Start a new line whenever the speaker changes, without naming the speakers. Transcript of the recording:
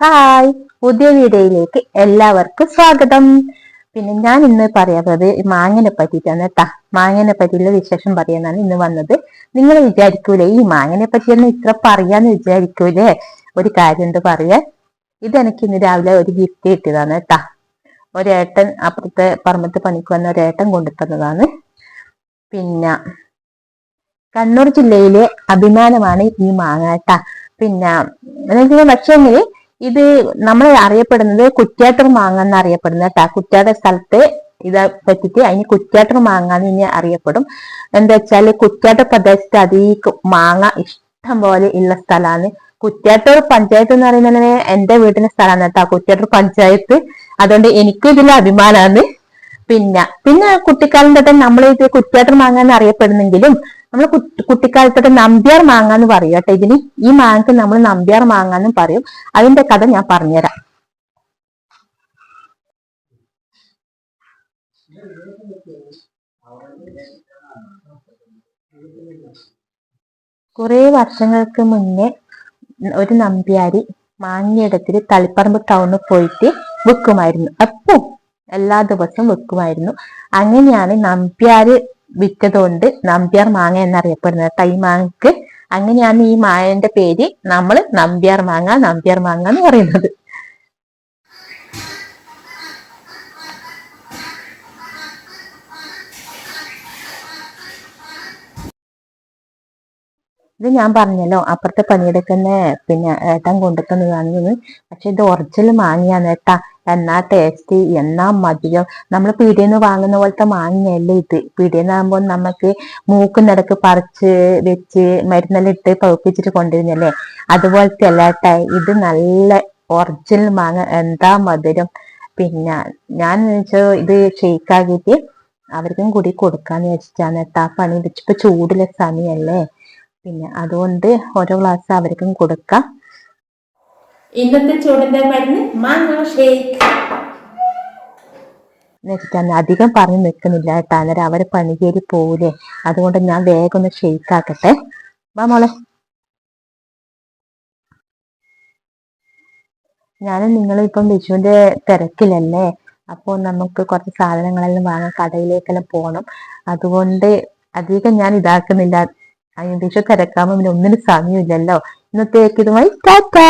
Hi പുതിയ വീഡിയോയിലേക്ക് എല്ലാവർക്കും സ്വാഗതം. പിന്നെ ഞാൻ ഇന്ന് പറയാത്തത് മാങ്ങനെ പറ്റിയിട്ടാണ് കേട്ടാ മാങ്ങനെ പറ്റിയുള്ള വിശേഷം പറയാനാണ് ഇന്ന് വന്നത്. നിങ്ങൾ വിചാരിക്കൂലേ ഈ മാങ്ങനെ പറ്റിയൊന്നും ഇത്ര പറയാന്ന് വിചാരിക്കൂലേ? ഒരു കാര്യം എന്ത് പറയാ. ഇതെനിക്ക് ഇന്ന് രാവിലെ ഒരു ഗിഫ്റ്റ് കിട്ടിയതാണ് കേട്ടാ ഒരേട്ടൻ അപ്പുറത്തെ പറമ്പത്ത് പണിക്ക് വന്ന ഒരേട്ടൻ കൊണ്ടുത്തന്നതാണ്. പിന്നെ കണ്ണൂർ ജില്ലയിലെ അഭിമാനമാണ് ഈ മാങ്ങ കേട്ടാ പിന്നെ പക്ഷേങ്കിൽ ഇത് നമ്മൾ അറിയപ്പെടുന്നത് കുറ്റ്യാട്ടർ മാങ്ങ എന്ന് അറിയപ്പെടുന്നത് കേട്ടാ. കുറ്റ്യാട്ട സ്ഥലത്ത് ഇത് പറ്റിട്ട് അതിന് കുറ്റ്യാട്ടർ മാങ്ങ എന്ന് ഇനി അറിയപ്പെടും. എന്താ വെച്ചാൽ കുറ്റ്യാട്ട പ്രദേശത്ത് അധികം മാങ്ങ ഇഷ്ടം പോലെ ഉള്ള സ്ഥലമാണ്. കുറ്റ്യാട്ടൂർ പഞ്ചായത്ത് എന്ന് പറയുന്നത് എന്റെ വീടിന്റെ സ്ഥലമാണ് കേട്ടോ. കുറ്റ്യാട്ടർ പഞ്ചായത്ത്. അതുകൊണ്ട് എനിക്കും ഇതിൽ അഭിമാനമാണ് പിന്നെ പിന്നെ കുട്ടിക്കാലം തൊട്ട് നമ്മൾ ഇത് കുറ്റ്യാട്ടർ മാങ്ങ എന്ന് അറിയപ്പെടുന്നെങ്കിലും നമ്മൾ കുട്ടിക്കാലത്തൊക്കെ നമ്പ്യാർ മാങ്ങ എന്ന് പറയും കേട്ടോ. ഇതിന് ഈ മാങ്ങക്ക് നമ്മൾ നമ്പ്യാർ മാങ്ങ എന്നും പറയും. അതിന്റെ കഥ ഞാൻ പറഞ്ഞുതരാം. കുറെ വർഷങ്ങൾക്ക് മുന്നേ ഒരു നമ്പ്യാരി മാങ്ങയിടത്തിൽ തളിപ്പറമ്പ് ടൗണിൽ പോയിട്ട് വിൽക്കുമായിരുന്നു. അപ്പോ എല്ലാ ദിവസവും വെക്കുമായിരുന്നു അങ്ങനെയാണ് നമ്പ്യാര് വിറ്റതുകൊണ്ട് നമ്പ്യാർ മാങ്ങ എന്നറിയപ്പെടുന്നത്. തൈ മാങ്ങക്ക് അങ്ങനെയാണ് ഈ മായന്റെ പേര്. നമ്മൾ നമ്പ്യാർ മാങ്ങ നമ്പ്യാർ മാങ്ങ എന്ന് പറയുന്നത്. ഇത് ഞാൻ പറഞ്ഞല്ലോ അപ്പുറത്തെ പണിയെടുക്കുന്ന പിന്നെ ഏട്ടൻ കൊണ്ടുക്കുന്നതാണെന്ന് പക്ഷെ ഇത് ഒറിജിനൽ മാങ്ങയാണ് ഏട്ടാ എന്നാ ടേസ്റ്റ് എന്നാ മധുരം. നമ്മൾ പീടിയെന്ന് വാങ്ങുന്ന പോലത്തെ മാങ്ങയല്ല ഇത്. പീടിയെന്നാകുമ്പോൾ നമുക്ക് മൂക്കുന്നിടക്ക് പറിച്ച് വെച്ച് മരുന്നെല്ലാം ഇട്ട് പഴുപ്പിച്ചിട്ട് കൊണ്ടുവരുന്നല്ലേ? അതുപോലത്തെ അല്ലാട്ടെ ഇത് നല്ല ഒറിജിനൽ മാങ്ങ എന്താ മധുരം. പിന്നെ ഞാൻ വെച്ചാൽ ഇത് ഷെയ്ക്കാക്കിയിട്ട് അവർക്കും കൂടി കൊടുക്കാന്ന് വെച്ചിട്ടാണ് ഏട്ടാ പണി. വെച്ചിപ്പോ ചൂടുള്ള സമയല്ലേ. പിന്നെ അതുകൊണ്ട് ഓരോ ഗ്ലാസ് അവർക്കും കൊടുക്കാം.
ഇന്നത്തെ ചൂടിന്റെ മരുന്ന് മാങ്ങ ഷേക്ക്.
അധികം പറഞ്ഞു നിൽക്കുന്നില്ല കേട്ടോ. അന്നേരം അവർ പണികേരി പോവില്ലേ അതുകൊണ്ട് ഞാൻ വേഗം ഒന്ന് ഷെയ്ക്ക് ആക്കട്ടെ. വാ മോളെ. ഞാനും നിങ്ങളും ഇപ്പം വിഷുവിന്റെ തിരക്കിലല്ലേ. അപ്പോൾ നമുക്ക് കുറച്ച് സാധനങ്ങളെല്ലാം വാങ്ങാൻ കടയിലേക്കെല്ലാം പോകണം അതുകൊണ്ട് അധികം ഞാൻ ഇതാക്കുന്നില്ല. വിഷു തിരക്കാകുമ്പോൾ പിന്നെ ഒന്നിനും സമയമില്ലല്ലോ. ഇന്നത്തേക്ക് ഇതുമായി ടാറ്റാ.